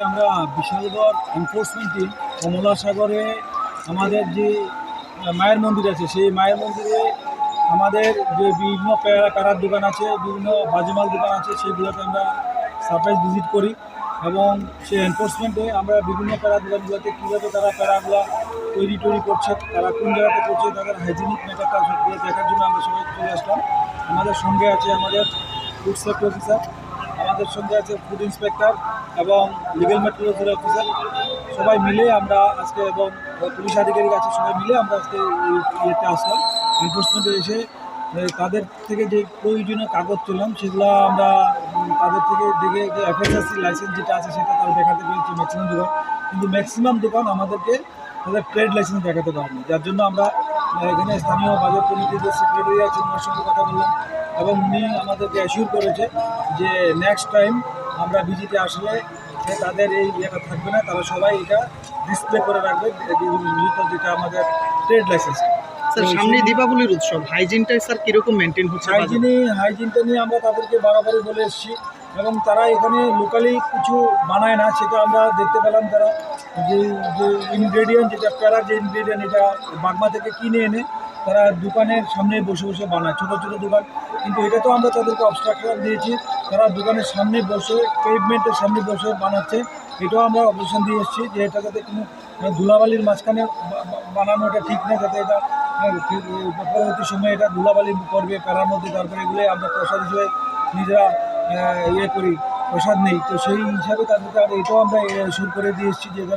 আমরা Bishalgarh enforcement team কমলা সাগরে আমাদের যে মায়ের মন্দির আছে, সেই মায়ের মন্দিরে আমাদের যে বিভিন্ন প্যারা প্যারার দোকান আছে, বিভিন্ন বাজমাল দোকান আছে সেইগুলোতে আমরা সারপ্রাইজ ভিজিট করি এবং সেই এনফোর্সমেন্টে আমরা বিভিন্ন প্যারা দোকানগুলোতে কীভাবে তারা প্যারাগুলো তৈরি তৈরি করছে, তারা কোন জায়গাতে করছে, তাদের হাইজিনিক মেটারটা সবগুলো দেখার জন্য আমরা সবাই চলে আসলাম। আমাদের সঙ্গে আছে আমাদের ফুড সেফটি অফিসার আমাদের সঙ্গে আছে ফুড ইন্সপেক্টর এবং লিগেল মেট্রোলজির অফিসার সবাই মিলে আমরা আজকে এবং পুলিশ আধিকারিক আছে, সবাই মিলে আমরা আজকে ইয়েতে আসলাম এনফোর্সমেন্টে এসে তাদের থেকে যে প্রয়োজনীয় কাগজ তুললাম, সেগুলো আমরা তাদের থেকে দেখে যে এফএসএসসি লাইসেন্স যেটা আছে সেটা তারা দেখাতে পেরেছি ম্যাক্সিমাম দোকান। কিন্তু ম্যাক্সিমাম দোকান আমাদেরকে তাদের ট্রেড লাইসেন্স দেখাতে পারেনি যার জন্য আমরা এখানে স্থানীয় বাজার কমিটির সেক্রেটারি আছে, ওনার সঙ্গে কথা বললাম। এবং উনি আমাদেরকে অ্যাসিউর করেছে যে নেক্সট টাইম আমরা ভিজিটে আসলে তাদের এই ইয়েটা থাকবে না তারা সবাই এটা ডিসপ্লে করে রাখবে যেটা যেটা আমাদের ট্রেড লাইসেন্স স্যার সামনে দীপাবলির উৎসব। হাইজিনটা স্যার কীরকম মেনটেন হচ্ছে? হাইজিনে হাইজিনটা নিয়ে আমরা তাদেরকে বারবারই বলে এসেছি এবং তারা এখানে লোকালি কিছু বানায় না সেটা আমরা দেখতে পেলাম তারা। যে যে ইনগ্রেডিয়েন্ট যেটা প্যারার যে ইনগ্রেডিয়েন্ট এটা বাগমা থেকে কিনে এনে তারা দোকানের সামনে বসে বসে বানায়, ছোটো ছোটো দোকান। কিন্তু এটা তো আমরা তাদেরকে অবস্ট্রাকশন দিয়েছি, তারা দোকানের সামনে বসে পেভমেন্টের সামনে বসে বানাচ্ছে। এটাও আমরা অপারেশন দিয়ে এসেছি যে এটা যাতে কোনো ধুলাবালির মাঝখানে বা- বা- বানানো এটা ঠিক না, যাতে এটা পরবর্তী সময়ে এটা ধুলাবালি করবে, প্যারার মধ্যে, তারপরে এগুলো আমরা প্রসাদ হিসেবে নিজেরা ইয়ে করি, প্রসাদ নেই। তো সেই হিসাবে তাদেরকে আর এটাও আমরা শুরু করে দিয়ে এসেছি যে